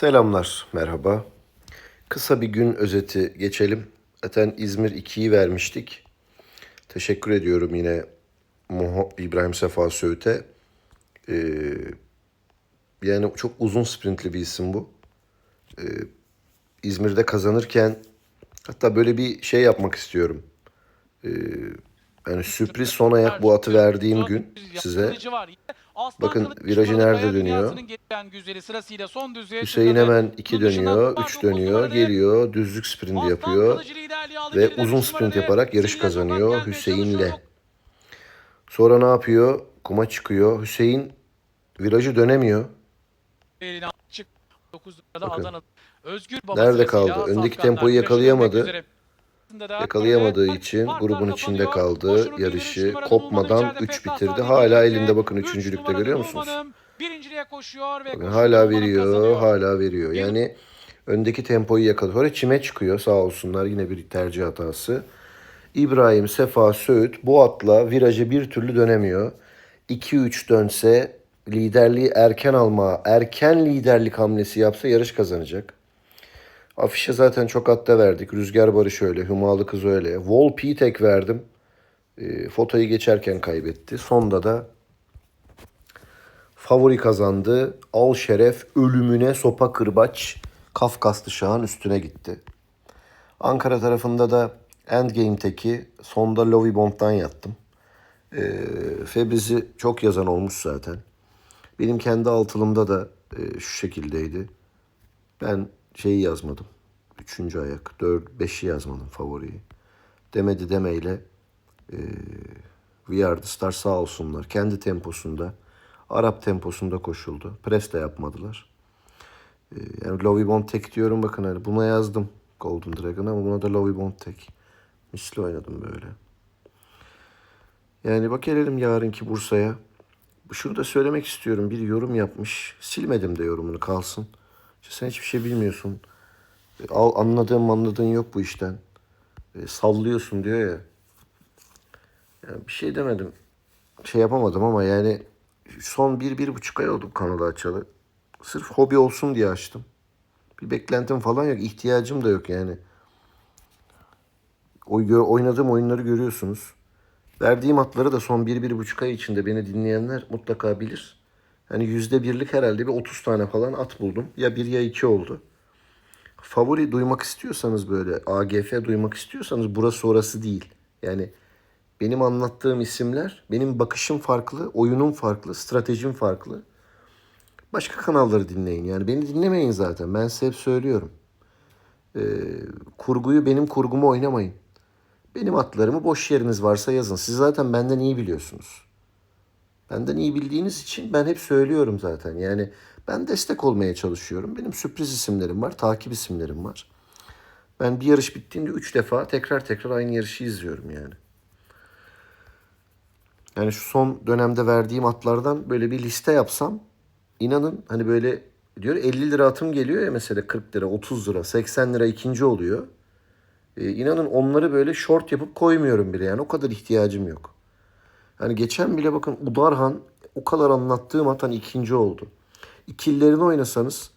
Selamlar, merhaba. Kısa bir gün özeti geçelim. Zaten İzmir 2'yi vermiştik. Teşekkür ediyorum yine İbrahim Sefa Söğüt'e. Ee, yani çok uzun sprintli bir isim bu. Ee, İzmir'de kazanırken hatta böyle bir şey yapmak istiyorum. Ee, yani sürpriz son ayak bu atı verdiğim gün size Bakın, virajı nerede dönüyor? Hüseyin hemen 2 dönüyor, 3 dönüyor, geliyor, düzlük sprinti yapıyor ve uzun sprint yaparak yarış kazanıyor Hüseyin'le. Sonra ne yapıyor? Kuma çıkıyor. Hüseyin virajı dönemiyor. Bakın. Nerede kaldı? Öndeki tempoyu yakalayamadı. Yakalayamadığı için grubun içinde kaldı. Yarışı kopmadan 3 bitirdi. Hala elinde bakın üçüncülükte görüyor musunuz? Birinciliğe koşuyor ve Bakın hala veriyor, hala veriyor. Yani öndeki tempoyu yakalıyor. Sonra çime çıkıyor sağ olsunlar. Yine bir tercih hatası. İbrahim Sefa Söğüt bu atla virajı bir türlü dönemiyor. 2-3 dönse liderliği erken alma, erken liderlik hamlesi yapsa yarış kazanacak. Afişe zaten çok atta verdik. Rüzgar Barış öyle, Hümalı Kız öyle. Volpi'yi tek verdim. E, fotoyu geçerken kaybetti. Sonda da favori kazandı. Al şeref ölümüne sopa kırbaç Kafkaslı Şah'ın üstüne gitti. Ankara tarafında da Endgame teki sonda Lovie Bond'dan yattım. E, Febriz'i çok yazan olmuş zaten. Benim kendi altılımda da e, şu şekildeydi. Ben şeyi yazmadım. Üçüncü ayak. Dört, beşi yazmadım favoriyi. Demedi demeyle e, We Are The Star sağ olsunlar. Kendi temposunda, Arap temposunda koşuldu. Pres de yapmadılar. E, yani Lovie Bond tek diyorum bakın hani buna yazdım Golden Dragon ama buna da Lovie Bond tek. Misli oynadım böyle. Yani bak gelelim yarınki Bursa'ya. Şunu da söylemek istiyorum. Bir yorum yapmış. Silmedim de yorumunu kalsın. İşte sen hiçbir şey bilmiyorsun. E, Al, anladığın anladığın yok bu işten. E, sallıyorsun diyor ya. Yani bir şey demedim. Şey yapamadım ama yani son bir, bir buçuk ay oldu kanalı açalı. Sırf hobi olsun diye açtım. Bir beklentim falan yok. ihtiyacım da yok yani. O, oynadığım oyunları görüyorsunuz. Verdiğim atları da son bir, bir buçuk ay içinde beni dinleyenler mutlaka bilir. Hani yüzde birlik herhalde bir 30 tane falan at buldum. Ya bir ya iki oldu. Favori duymak istiyorsanız böyle AGF duymak istiyorsanız burası orası değil. Yani benim anlattığım isimler, benim bakışım farklı, oyunum farklı, stratejim farklı. Başka kanalları dinleyin. Yani beni dinlemeyin zaten. Ben size hep söylüyorum. Ee, kurguyu benim kurgumu oynamayın. Benim atlarımı boş yeriniz varsa yazın. Siz zaten benden iyi biliyorsunuz. Benden iyi bildiğiniz için ben hep söylüyorum zaten. Yani ben destek olmaya çalışıyorum. Benim sürpriz isimlerim var, takip isimlerim var. Ben bir yarış bittiğinde üç defa tekrar tekrar aynı yarışı izliyorum yani. Yani şu son dönemde verdiğim atlardan böyle bir liste yapsam inanın hani böyle diyor 50 lira atım geliyor ya mesela 40 lira, 30 lira, 80 lira ikinci oluyor. Ee, inanın onları böyle short yapıp koymuyorum bile yani o kadar ihtiyacım yok. Hani geçen bile bakın Udarhan o kadar anlattığım atan ikinci oldu. İkililerini oynasanız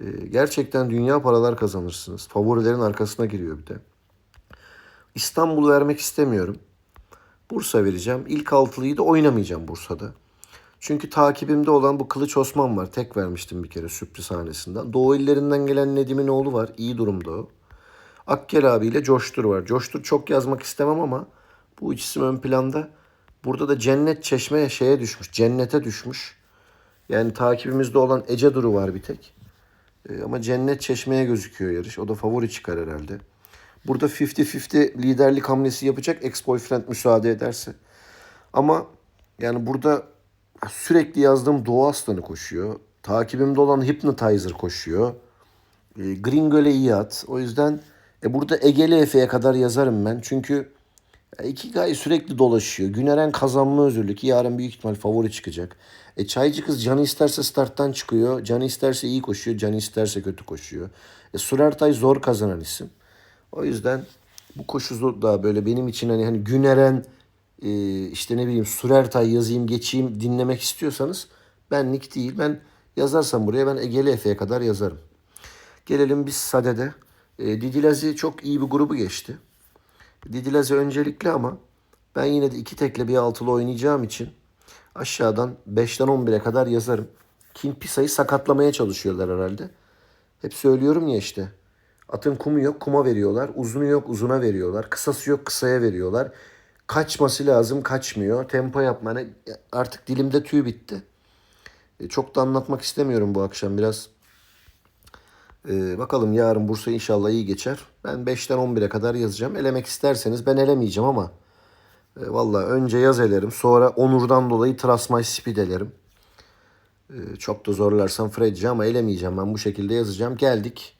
e, gerçekten dünya paralar kazanırsınız. Favorilerin arkasına giriyor bir de. İstanbul vermek istemiyorum. Bursa vereceğim. İlk altılıyı da oynamayacağım Bursa'da. Çünkü takibimde olan bu Kılıç Osman var. Tek vermiştim bir kere sürpriz hanesinden. Doğu illerinden gelen Nedim'in oğlu var. İyi durumda o. Akkel abiyle Coştur var. Coştur çok yazmak istemem ama bu üç isim ön planda. Burada da Cennet Çeşme şeye düşmüş. Cennete düşmüş. Yani takibimizde olan Ece Duru var bir tek. Ee, ama Cennet Çeşme'ye gözüküyor yarış. O da favori çıkar herhalde. Burada 50-50 liderlik hamlesi yapacak ex-boyfriend müsaade ederse. Ama yani burada sürekli yazdığım Doğu Aslanı koşuyor. Takibimde olan Hypnotizer koşuyor. E, Gringöl'e iyi at. O yüzden e, burada Egeli Efe'ye kadar yazarım ben. Çünkü iki gay sürekli dolaşıyor. Güneren kazanma özürlü ki yarın büyük ihtimal favori çıkacak. E, Çaycı kız canı isterse starttan çıkıyor. Canı isterse iyi koşuyor. Canı isterse kötü koşuyor. E, Surertay zor kazanan isim. O yüzden bu koşu da böyle benim için hani hani Güneren e, işte ne bileyim Surertay yazayım geçeyim dinlemek istiyorsanız benlik değil. Ben yazarsam buraya ben Egeli Efe'ye kadar yazarım. Gelelim biz Sade'de. E, Didilazi çok iyi bir grubu geçti. Didilazi öncelikli ama ben yine de iki tekle bir altılı oynayacağım için aşağıdan 5'ten 11'e kadar yazarım. King Pisa'yı sakatlamaya çalışıyorlar herhalde. Hep söylüyorum ya işte. Atın kumu yok kuma veriyorlar. Uzunu yok uzuna veriyorlar. Kısası yok kısaya veriyorlar. Kaçması lazım kaçmıyor. Tempo yapma. Hani artık dilimde tüy bitti. E, çok da anlatmak istemiyorum bu akşam biraz. E, bakalım yarın Bursa inşallah iyi geçer. Ben 5'ten 11'e kadar yazacağım. Elemek isterseniz ben elemeyeceğim ama e, valla önce yaz elerim. Sonra Onur'dan dolayı Trasmay Speed elerim. E, çok da zorlarsam Fredci ama elemeyeceğim. Ben bu şekilde yazacağım. Geldik.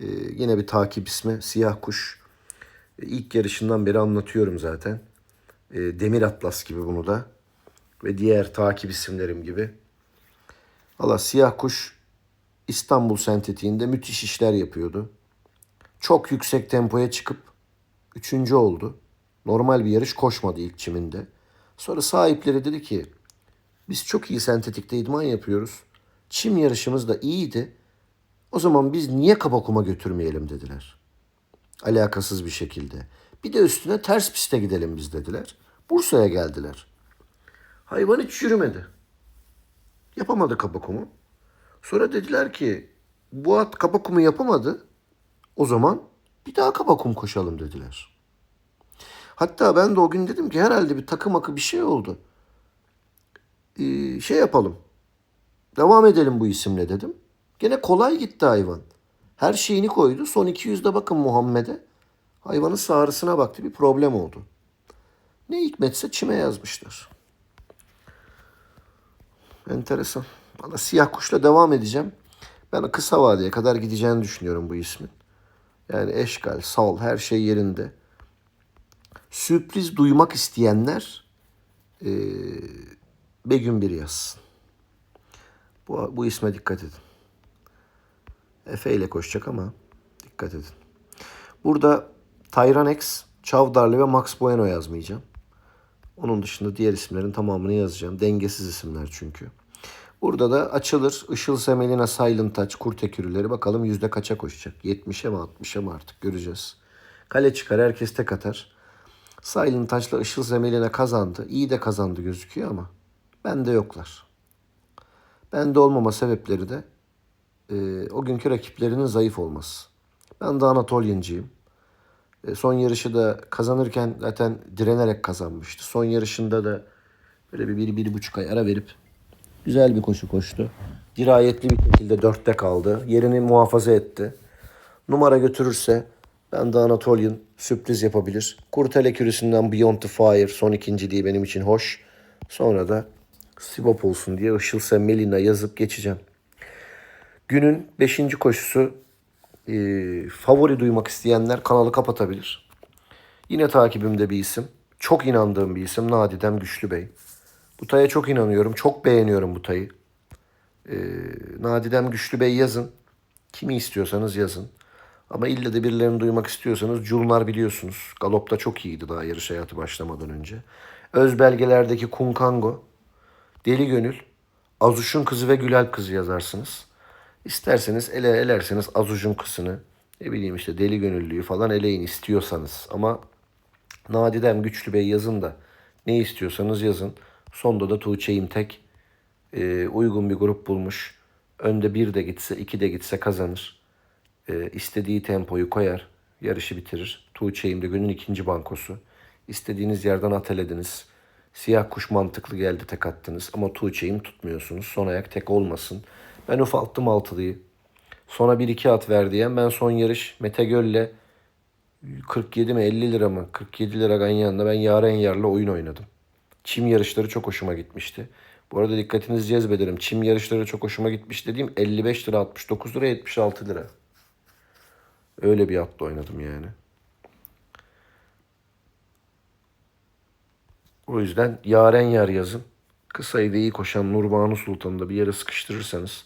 E, yine bir takip ismi Siyah Kuş. E, ilk yarışından beri anlatıyorum zaten. E, Demir Atlas gibi bunu da. Ve diğer takip isimlerim gibi. Valla Siyah Kuş İstanbul sentetiğinde müthiş işler yapıyordu. Çok yüksek tempoya çıkıp üçüncü oldu. Normal bir yarış koşmadı ilk çiminde. Sonra sahipleri dedi ki biz çok iyi sentetikte idman yapıyoruz. Çim yarışımız da iyiydi. O zaman biz niye Kabakuma götürmeyelim dediler. Alakasız bir şekilde. Bir de üstüne ters piste gidelim biz dediler. Bursa'ya geldiler. Hayvan hiç yürümedi. Yapamadı Kabakum'u. Sonra dediler ki bu at Kabakum'u yapamadı. O zaman bir daha Kabakum koşalım dediler. Hatta ben de o gün dedim ki herhalde bir takım akı bir şey oldu. Ee, şey yapalım. Devam edelim bu isimle dedim. Gene kolay gitti hayvan. Her şeyini koydu. Son 200'de bakın Muhammed'e. Hayvanın sağrısına baktı. Bir problem oldu. Ne hikmetse çime yazmışlar. Enteresan. Valla siyah kuşla devam edeceğim. Ben kısa vadeye kadar gideceğini düşünüyorum bu ismin. Yani eşgal, sal her şey yerinde. Sürpriz duymak isteyenler eee Begüm bir yazsın. Bu, bu isme dikkat edin. Efe ile koşacak ama dikkat edin. Burada Tyran X, Çavdarlı ve Max Bueno yazmayacağım. Onun dışında diğer isimlerin tamamını yazacağım. Dengesiz isimler çünkü. Burada da açılır. Işıl Semelina Silent Touch kurt ekürüleri. Bakalım yüzde kaça koşacak? 70'e mi 60'a mı artık göreceğiz. Kale çıkar herkes tek atar. Silent Touch'la Işıl Semelina kazandı. İyi de kazandı gözüküyor ama bende yoklar. Bende olmama sebepleri de e, o günkü rakiplerinin zayıf olması. Ben de Anatolyancıyım. E, son yarışı da kazanırken zaten direnerek kazanmıştı. Son yarışında da böyle bir, bir, bir buçuk ay ara verip güzel bir koşu koştu. Dirayetli bir şekilde dörtte kaldı. Yerini muhafaza etti. Numara götürürse ben de Anatolian sürpriz yapabilir. Kurtele kürüsünden Beyond the Fire son ikinciliği benim için hoş. Sonra da Sivop olsun diye Işılse Melina yazıp geçeceğim. Günün 5. koşusu e, favori duymak isteyenler kanalı kapatabilir. Yine takibimde bir isim. Çok inandığım bir isim Nadidem Güçlü Bey. Bu taya çok inanıyorum. Çok beğeniyorum bu tayı. E, Nadidem Güçlü Bey yazın. Kimi istiyorsanız yazın. Ama ille de birilerini duymak istiyorsanız Culnar biliyorsunuz. Galop'ta çok iyiydi daha yarış hayatı başlamadan önce. Öz belgelerdeki Kunkango, Deli Gönül, Azuş'un kızı ve Gülalp kızı yazarsınız. İsterseniz ele elerseniz Azuş'un kızını, ne bileyim işte Deli Gönüllüyü falan eleyin istiyorsanız. Ama Nadidem Güçlü Bey yazın da ne istiyorsanız yazın. Sonda da Tuğçe İmtek e, uygun bir grup bulmuş. Önde bir de gitse iki de gitse kazanır. E, istediği tempoyu koyar. Yarışı bitirir. Tuğçe'yim de günün ikinci bankosu. İstediğiniz yerden atelediniz. Siyah kuş mantıklı geldi tek attınız. Ama Tuğçe'yim tutmuyorsunuz. Son ayak tek olmasın. Ben ufalttım altılıyı. Sona 1-2 at ver diyen ben son yarış Mete Göl'le 47 mi 50 lira mı 47 lira ganyanla ben Yaren Yar'la oyun oynadım. Çim yarışları çok hoşuma gitmişti. Bu arada dikkatinizi cezbederim. Çim yarışları çok hoşuma gitmiş dediğim 55 lira 69 lira 76 lira. Öyle bir atla oynadım yani. O yüzden yaren yar yazın. Kısayı da iyi koşan Nurbanu Sultan'ı da bir yere sıkıştırırsanız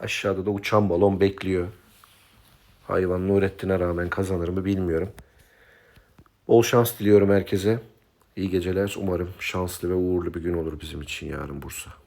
aşağıda da uçan balon bekliyor. Hayvan Nurettin'e rağmen kazanır mı bilmiyorum. Bol şans diliyorum herkese. İyi geceler. Umarım şanslı ve uğurlu bir gün olur bizim için yarın Bursa.